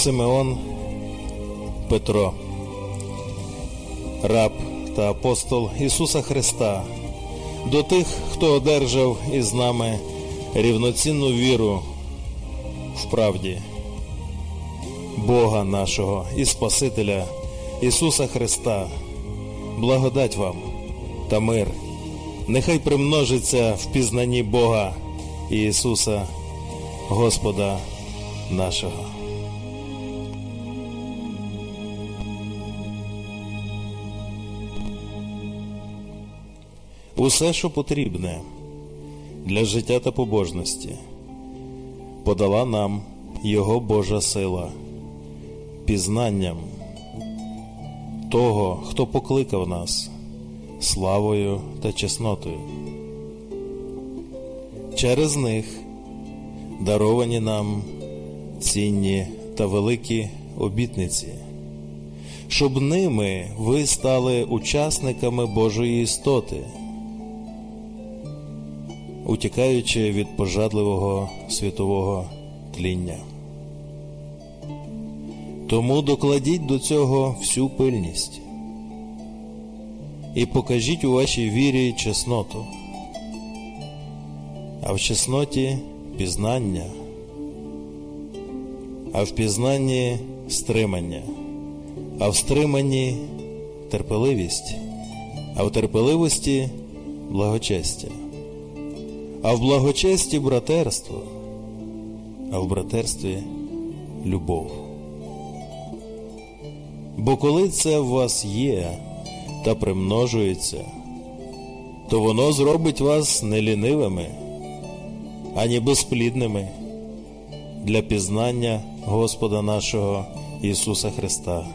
Симеон Петро, раб та апостол Ісуса Христа, до тих, хто одержав із нами рівноцінну віру в правді, Бога нашого і Спасителя Ісуса Христа, благодать вам та мир. Нехай примножиться в пізнанні Бога і Ісуса, Господа нашого. Усе, що потрібне для життя та побожності, подала нам Його Божа сила, пізнанням того, хто покликав нас славою та чеснотою. Через них даровані нам цінні та великі обітниці, щоб ними ви стали учасниками Божої істоти, утікаючи від пожадливого світового тління. Тому докладіть до цього всю пильність і покажіть у вашій вірі чесноту, а в чесноті пізнання, а в пізнанні стримання, а в стриманні терпеливість, а в терпеливості благочестя, а в благочесті братерство, а в братерстві любов. Бо коли це в вас є та примножується, то воно зробить вас не лінивими, ані безплідними для пізнання Господа нашого Ісуса Христа.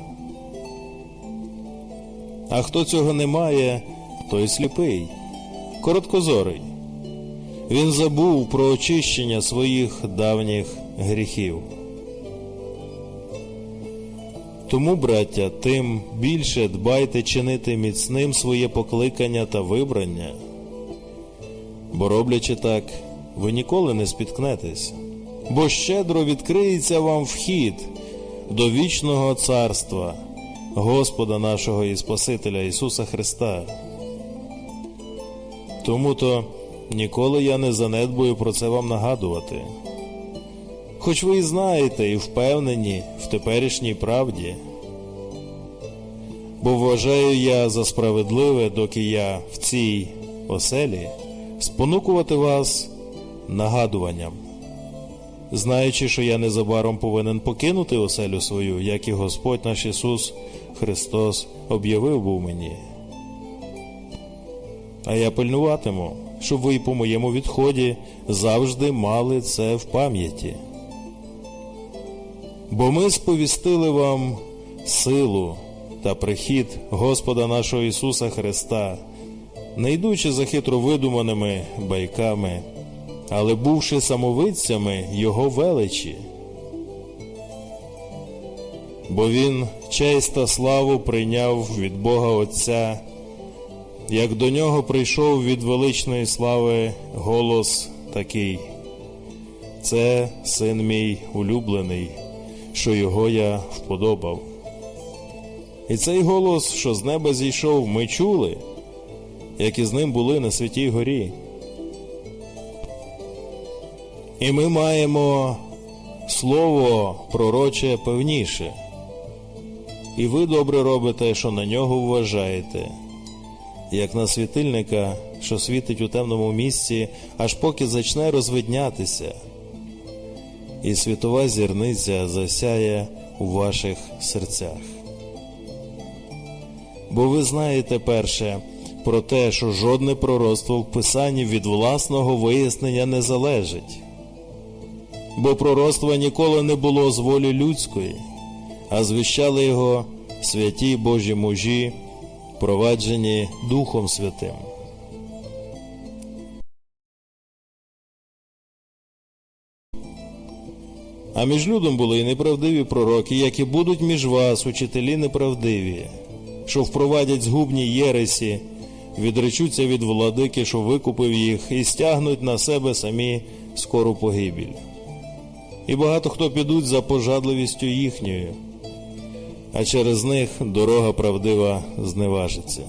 А хто цього не має, той сліпий, короткозорий. Він забув про очищення своїх давніх гріхів. Тому, браття, тим більше дбайте чинити міцним своє покликання та вибрання, бо роблячи так, ви ніколи не спіткнетесь, бо щедро відкриється вам вхід до вічного царства Господа нашого і Спасителя Ісуса Христа. Тому то ніколи я не занедбую про це вам нагадувати. Хоч ви і знаєте і впевнені в теперішній правді, бо вважаю я за справедливе, доки я в цій оселі, спонукувати вас нагадуванням, знаючи, що я незабаром повинен покинути оселю свою, як і Господь наш Ісус Христос об'явив був мені. А я пильнуватиму, щоб ви по моєму відході завжди мали це в пам'яті. Бо ми сповістили вам силу та прихід Господа нашого Ісуса Христа, не йдучи за хитро видуманими байками, але бувши самовидцями Його величі. Бо Він честь та славу прийняв від Бога Отця, як до нього прийшов від величної слави голос такий. Це син мій улюблений що його я вподобав. І цей голос, що з неба зійшов, ми чули, як із ним були на святій горі. І ми маємо слово пророче певніше, і ви добре робите, що на нього вважаєте, як на світильника, що світить у темному місці, аж поки зачне розвиднятися і світова зірниця засяє у ваших серцях. Бо ви знаєте перше про те, що жодне пророцтво в Писанні від власного вияснення не залежить, бо пророцтва ніколи не було з волі людської, а звіщали його святі Божі мужі, проваджені Духом Святим. А між людом були і неправдиві пророки, як і будуть між вас учителі неправдиві, що впровадять згубні єресі, відречуться від владики, що викупив їх, і стягнуть на себе самі скору погибіль. і багато хто підуть за пожадливістю їхньою, а через них дорога правдива зневажиться.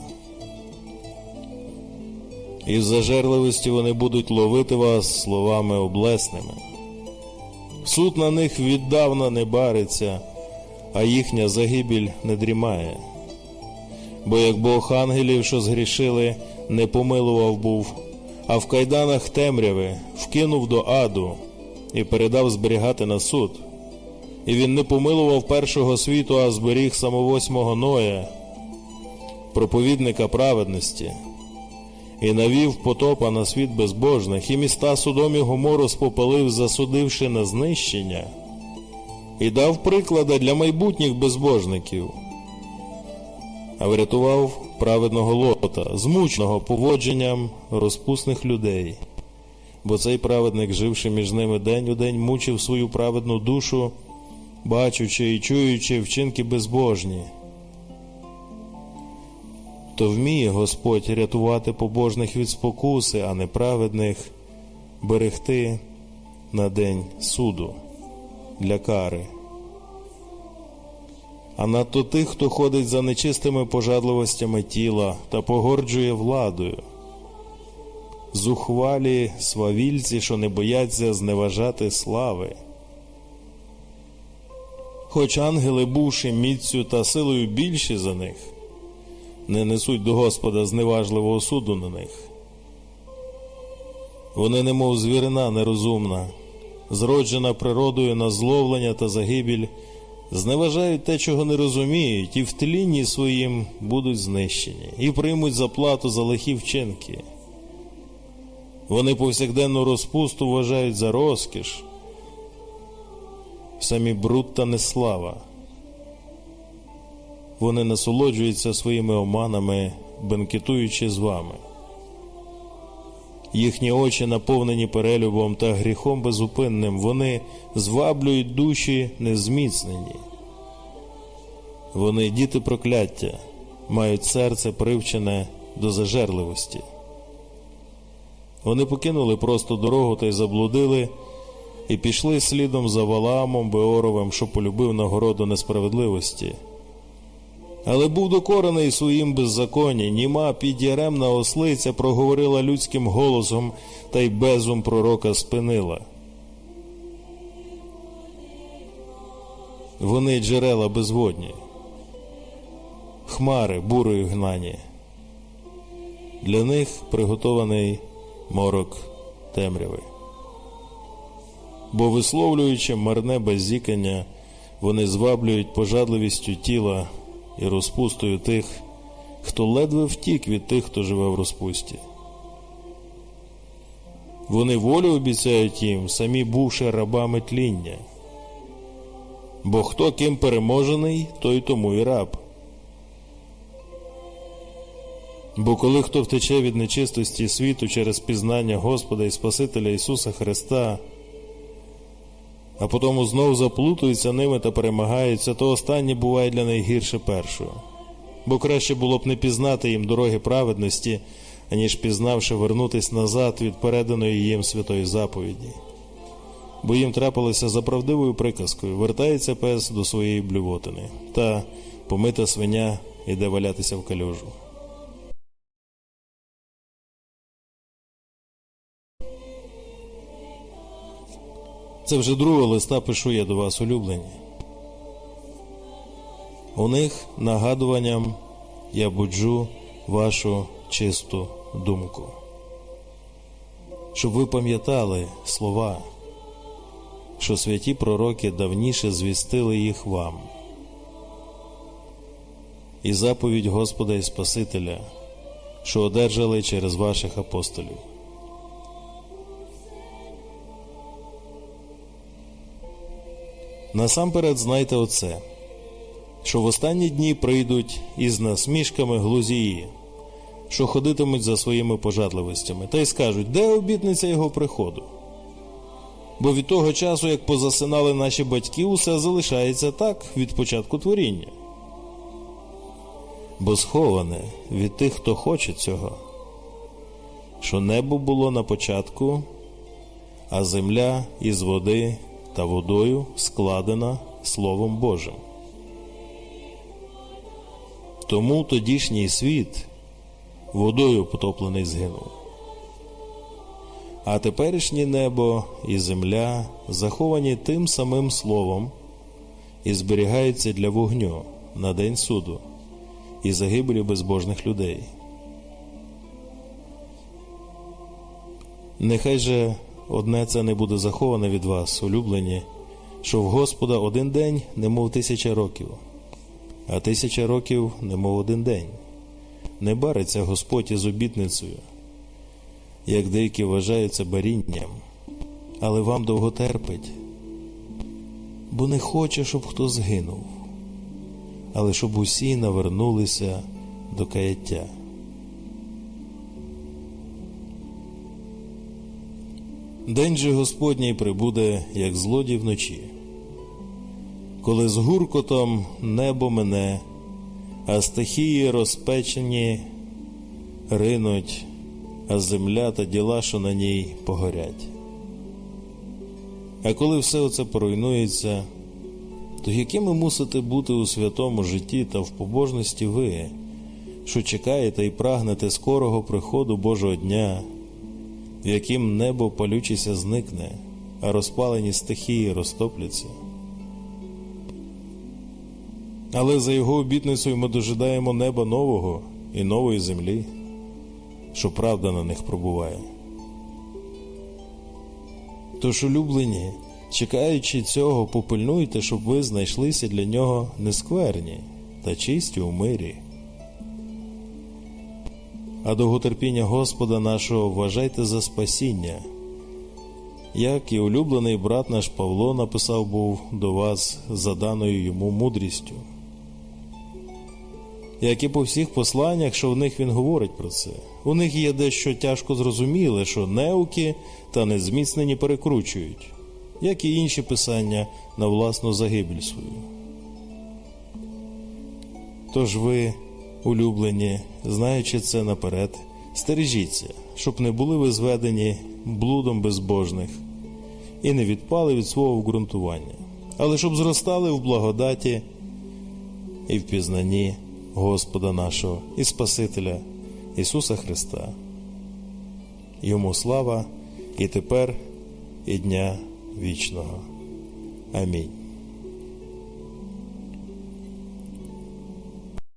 Із зажерливості вони будуть ловити вас словами облесними. Суд на них віддавна не бариться, а їхня загибель не дрімає. Бо як Бог ангелів, що згрішили, не помилував був, а в кайданах темряви вкинув до аду і передав зберігати на суд. І він не помилував першого світу, а зберіг самовосьмого Ноя, проповідника праведності, і навів потопа на світ безбожних, і міста Содом і Гомору спопалив, засудивши на знищення, і дав приклада для майбутніх безбожників, а врятував праведного лота, змученого поводженням розпусних людей. Бо цей праведник, живши між ними день у день, мучив свою праведну душу, бачучи і чуючи вчинки безбожні. То вміє Господь рятувати побожних від спокуси, а неправедних берегти на день суду для кари. А надто тих, хто ходить за нечистими пожадливостями тіла та погорджує владою. Зухвалі свавільці, що не бояться зневажати слави. Хоч ангели, бувши міцю та силою більші за них, не несуть до Господа зневажливого суду на них. Вони, немов звірина нерозумна, зроджена природою на зловлення та загибель, зневажають те, чого не розуміють, і в тлінні своїм будуть знищені, і приймуть заплату за лихі вчинки. Вони повсякденну розпусту вважають за розкіш, самі бруд та неслава. Вони насолоджуються своїми оманами, бенкетуючи з вами. Їхні очі наповнені перелюбом та гріхом безупинним, вони зваблюють душі незміцнені. Вони діти прокляття, мають серце привчене до зажерливості. Вони покинули просто дорогу та й заблудили, і пішли слідом за Валаамом Беоровим, що полюбив нагороду несправедливості. Але був докорений своїм беззаконні, німа під'яремна ослиця проговорила людським голосом, та й безум пророка спинила. Вони джерела безводні, хмари бурою гнані. Для них приготований морок темряви. Бо, висловлюючи марне беззікання, вони зваблюють пожадливістю тіла і розпустою тих, хто ледве втік від тих, хто живе в розпусті. Вони волю обіцяють їм, самі бувши рабами тління. Бо хто ким переможений, той тому і раб. Бо коли хто втече від нечистості світу через пізнання Господа і Спасителя Ісуса Христа, а потім знов заплутуються ними та перемагаються, то останнє буває для них гірше першого. Бо краще було б не пізнати їм дороги праведності, аніж пізнавши вернутись назад від переданої їм святої заповіді. Бо їм трапилося за правдивою приказкою вертається пес до своєї блювотини, та помита свиня іде валятися в калюжу. Це вже друга листа пишу я до вас, улюблені. У них нагадуванням я буджу вашу чисту думку, щоб ви пам'ятали слова, що святі пророки давніше звістили їх вам, і заповідь Господа і Спасителя, що одержали через ваших апостолів. Насамперед знайте оце, що в останні дні прийдуть із насмішками глузії, що ходитимуть за своїми пожадливостями, та й скажуть, де обітниця його приходу. Бо від того часу, як позасинали наші батьки, усе залишається так від початку творіння. Бо сховане від тих, хто хоче цього, що небо було на початку, а земля із води та водою складена Словом Божим. Тому тодішній світ водою потоплений згинув. А теперішнє небо і земля заховані тим самим словом і зберігаються для вогню на день суду і загибелі безбожних людей. Нехай же одне це не буде заховане від вас, улюблені, що в Господа один день, немов тисяча років, а тисяча років, немов один день. Не бариться Господь із обітницею, як деякі вважають це барінням, але вам довго терпить, бо не хоче, щоб хто згинув, але щоб усі навернулися до каяття. День же Господній прибуде, як злодій вночі, коли з гуркотом небо мене, а стихії розпечені ринуть, а земля та діла, що на ній погорять. А коли все оце поруйнується, то якими мусите бути у святому житті та в побожності ви, що чекаєте і прагнете скорого приходу Божого дня, яким небо палючися зникне, а розпалені стихії розтопляться? Але за його обітницею ми дожидаємо неба нового і нової землі, що правда на них пробуває. Тож, улюблені, чекаючи цього, попильнуйте, щоб ви знайшлися для нього нескверні та чисті у мирі. А довготерпіння Господа нашого вважайте за спасіння, як і улюблений брат наш Павло написав був до вас за даною йому мудрістю. Як і по всіх посланнях, що в них він говорить про це. У них є дещо тяжко зрозуміле, що неуки та незміцнені перекручують, як і інші писання на власну загибель свою. Тож ви, улюблені, знаючи це наперед, стережіться, щоб не були ви зведені блудом безбожних і не відпали від свого вґрунтування, але щоб зростали в благодаті і в пізнанні Господа нашого і Спасителя Ісуса Христа. Йому слава і тепер, і дня вічного. Амінь.